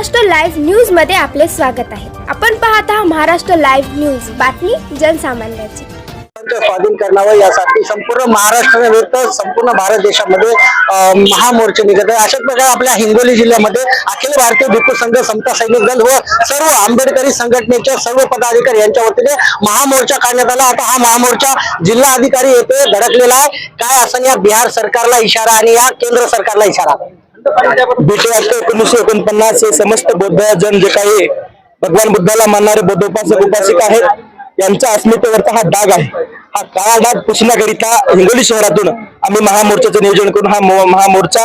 Maharashtra live न्यूजमध्ये आपले स्वागत आहे. आपण पाहत आहात महाराष्ट्र लाईव्ह न्यूज. बातमी जनसामान्याची. स्वाधीन करणावं यासाठी संपूर्ण महाराष्ट्राव्यतिरिक्त संपूर्ण भारत देशामध्ये महामोर्चे निघत आहे. अशाच प्रकारे आपल्या हिंगोली जिल्ह्यामध्ये अखिल भारतीय भिक्खू संघ समता सैनिक दल व सर्व आंबेडकरी संघटनेच्या सर्व पदाधिकारी यांच्या वतीने महामोर्चा काढण्यात आला. आता हा महामोर्चा जिल्हा अधिकारी येथे धडकलेला आहे. काय असं या बिहार सरकारला इशारा आणि या केंद्र सरकारला इशारा? भेटे एकोणीसशे एकोणपन्नास हे समस्त बौद्ध जन जे काही भगवान बुद्धाला मानणारे बौद्धोपासक उपासिक आहेत यांच्या अस्मितेवरचा हा डाग आहे. हा काळा डाग पुसण्याकरिता हिंगोली शहरातून आम्ही महामोर्चाचं नियोजन करून हा महामोर्चा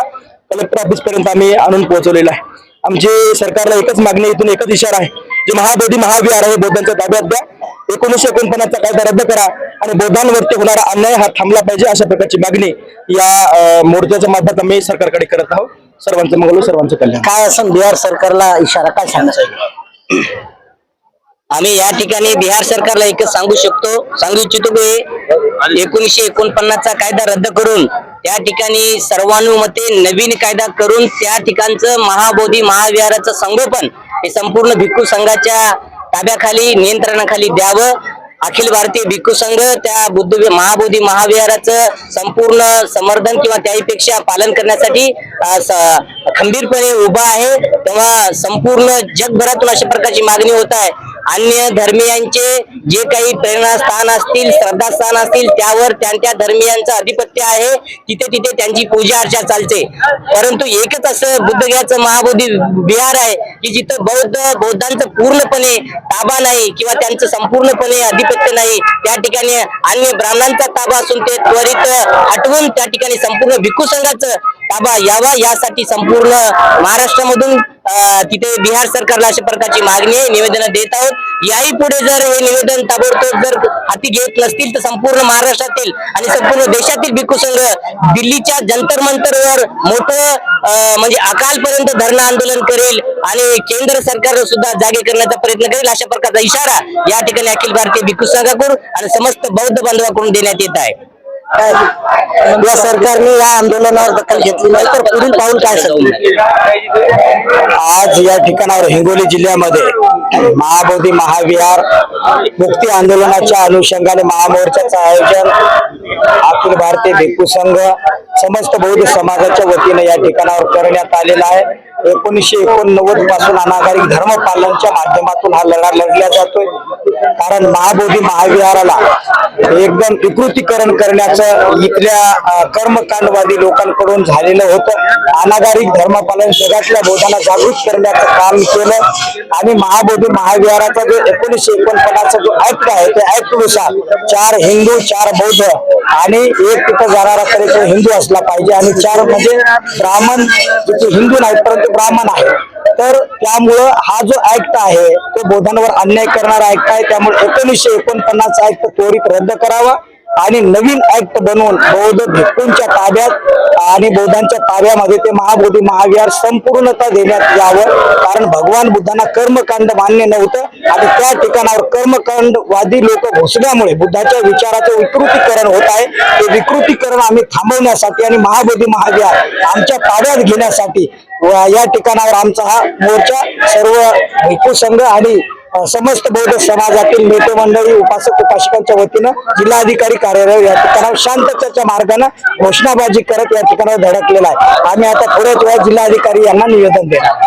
कलेक्टर ऑफिस पर्यंत आम्ही आणून पोहोचवलेला आहे. आमची सरकारला एकच मागणी इथून एकच इशारा आहे जे महाबोधी महाविहार आहे बौद्धांच्या ताब्यात द्या. एकोणीसशे एकोणपन्नासचा कायदा रद्द करा आणि बौद्धांवरती होणारा अन्याय हा थांबला पाहिजे अशा प्रकारची मागणी या मोर्चाच्या मार्फत आम्ही सरकारकडे करत आहोत. सर्वांचं मंगल सर्वांचं कल्याण. काय असं बिहार सरकारला इशारा काय सांगायचा आम्ही या ठिकाणी बिहार सरकारला एकच सांगू शकतो सांगू इच्छितो की एकोणीसशे एकोणपन्नासचा कायदा रद्द करून त्या ठिकाणी सर्वानुमते नवीन कायदा करून त्या ठिकाणचं महाबोधी महाविहाराचं संगोपन हे संपूर्ण भिक्खू संघाच्या ताब्याखाली नियंत्रणाखाली द्यावं. अखिल भारतीय भिक्खू संघ त्या बुद्ध महाबोधी महाविहाराचं संपूर्ण समर्थन किंवा त्याहीपेक्षा पालन करण्यासाठी खंबीरपणे उभा आहे. तेव्हा संपूर्ण जगभरातून अशा प्रकारची मागणी होत आहे. अन्य धर्मियांचे जे काही प्रेरणास्थान असतील श्रद्धास्थान असतील त्यावर त्यांच्या धर्मियांचं अधिपत्य आहे. तिथे तिथे त्यांची पूजा अर्चा चालते. परंतु एकच असं बुद्धगयाचं महाबोधी बिहार आहे की जिथं बौद्ध बौद्धांचं पूर्णपणे ताबा नाही किंवा त्यांचं संपूर्णपणे अधिपत्य नाही त्या ठिकाणी अन्य ब्राह्मणांचा ताबा असून ते त्वरित हटवून त्या ठिकाणी संपूर्ण भिक्खू संघाचं ताबा यावा यासाठी संपूर्ण महाराष्ट्रामधून तिथे बिहार सरकारला अशा प्रकारची मागणी आहे निवेदन देत आहोत. याही पुढे जर हे निवेदन ताबडतोब जर हाती घेत नसतील तर संपूर्ण महाराष्ट्रातील आणि संपूर्ण देशातील भिक्खू संघ दिल्लीच्या जंतर मंतरवर मोठं म्हणजे अकालपर्यंत धरणं आंदोलन करेल आणि केंद्र सरकार सुद्धा जागे करण्याचा प्रयत्न करेल अशा प्रकारचा इशारा या ठिकाणी अखिल भारतीय भिक्खू संघाकडून आणि समस्त बौद्ध बांधवाकडून देण्यात येत आहे. या सरकारने या आंदोलनावर दखल घेतली नाही तर पुढील पाऊल काय सांगू आज या ठिकाणावर हिंगोली जिल्ह्यामध्ये महाबोधी महाविहार मुक्ती आंदोलनाच्या अनुषंगाने महामोर्चाचं आयोजन अखिल भारतीय भिक्खू संघ समस्त बौद्ध समाजाच्या वतीने या ठिकाणावर करण्यात आलेला आहे. एकोणीसशे एकोणनव्वदपासून अनागारिक धर्म पालनच्या माध्यमातून हा लढा लढला जातोय. कारण महाबोधी महाविहाराला एकदम विकृतीकरण करण्याचं इथल्या कर्मकांडवादी लोकांकडून झालेलं होतं. अनागारिक धर्मपालन जगातल्या बोधाला जागृत करण्याचं काम केलं. आणि महाबोधी महाविहाराचा जो एकोणीसशे एकोणपन्नासचा जो ऍक्ट आहे त्या ऍक्टनुसार चार हिंदू चार बौद्ध आणि एक तिथं जाणारा तरी तो हिंदू असला पाहिजे. आणि चार म्हणजे ब्राह्मण तिथे हिंदू नाही परंतु ब्राह्मण आहे तर त्यामुळं हा जो ऍक्ट आहे तो बोधांवर अन्याय करणारा ऍक्ट आहे. त्यामुळे एकोणीसशे एकोणपन्नास ऍक्ट त्वरित रद्द करावा. आणि नवीन ऍक्ट बनवून बौद्ध भिक्खूंच्या ताब्यात आणि बौद्धांच्या ताब्यामध्ये ते महाबोधी महाविहार संपूर्णता देण्यात यावं. कारण भगवान बुद्धांना कर्मकांड मान्य नव्हतं आणि त्या ठिकाणावर कर्मकांडवादी लोक घुसल्यामुळे बुद्धाच्या विचाराचं विकृतीकरण होत आहे. ते विकृतीकरण आम्ही थांबवण्यासाठी आणि महाबोधी महाविहार आमच्या ताब्यात घेण्यासाठी व या ठिकाणावर आमचा हा मोर्चा सर्व भिक्खू संघ आणि समस्त बौद्ध समाजातील नेते मंडळी उपासक उपासिकांच्या वतीनं जिल्हाधिकारी कार्यालय या ठिकाणावर शांततेच्या मार्गाने घोषणाबाजी करत या ठिकाणावर धडकलेला आहे. आम्ही आता थोड्याच वेळात जिल्हाधिकारी यांना निवेदन देणार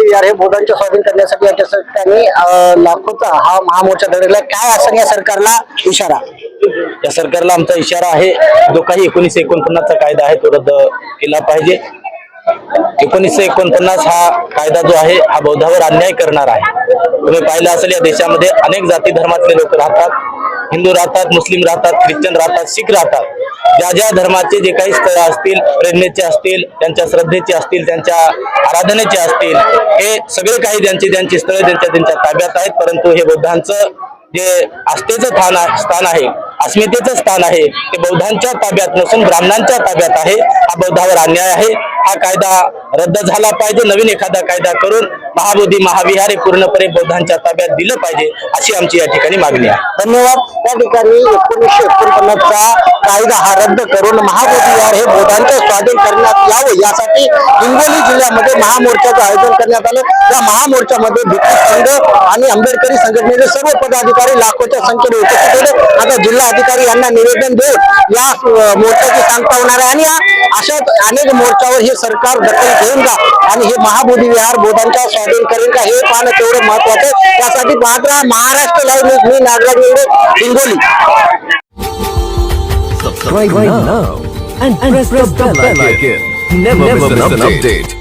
विहार हे बौद्धांचे स्वाधीन करण्यासाठी या सरकारने लाखोचा हा महामोर्चा धडकला. काय असं या सरकारला? इशारा. या सरकारला आमचा इशारा आहे जो काही एकोणीसशे एकोणपन्नासचा कायदा आहे तो रद्द केला पाहिजे. एकोणीसशे एकोणपन्नास हा कायदा जो आहे हा बौद्धावर अन्याय करणार आहे. तुम्ही पाहिलं असेल या देशामध्ये अनेक जाती धर्मातले लोक राहतात. हिंदू राहतात मुस्लिम राहतात ख्रिश्चन राहतात शीख राहतात. ज्या ज्या धर्माचे जे काही स्थळ असतील प्रेरणेचे असतील त्यांच्या श्रद्धेचे असतील त्यांच्या आराधनेचे असतील हे सगळे काही त्यांची ज्यांची स्थळे त्यांच्या त्यांच्या ताब्यात आहेत परंतु हे बौद्धांचं जे आस्थेचं स्थान स्थान आहे अस्मितेचं स्थान आहे. ते बौद्धांच्या ताब्यात नसून ब्राह्मणांच्या ताब्यात आहे. हा बौद्धावर अन्याय आहे. हा कायदा रद्द झाला पाहिजे. नवीन एखादा कायदा करून महाबोधी महाविहार हे पूर्णपणे बौद्धांच्या ताब्यात दिलं पाहिजे अशी आमची या ठिकाणी मागणी आहे. धन्यवाद. त्या ठिकाणी एकोणीसशे एकोणपन्नासचा कायदा हा रद्द करून महाबोधी विहार हे बौद्धांच्या स्वाधीन करण्यात यावं यासाठी हिंगोली जिल्ह्यामध्ये महामोर्चाचं आयोजन करण्यात आलं. या महामोर्चामध्ये भिक्खू संघ आणि आंबेडकरी संघटनेचे सर्व पदाधिकारी लाखोच्या संख्येने उपस्थित होते. आता जिल्हा अधिकारी यांना निवेदन देऊन या मोर्चाची सांगता होणार आहे. आणि अशा अशाच अनेक मोर्चावर हे सरकार दखल घेऊन जा आणि हे महाबोधी विहार बौद्धांच्या स्वाधीन करेल का हे पाहणं तेवढं महत्वाचं आहे त्यासाठी पाहत राहा Maharashtra live news me Nagraj Nivade Hingoli subscribe now and, press, the bell icon. Never, miss an update.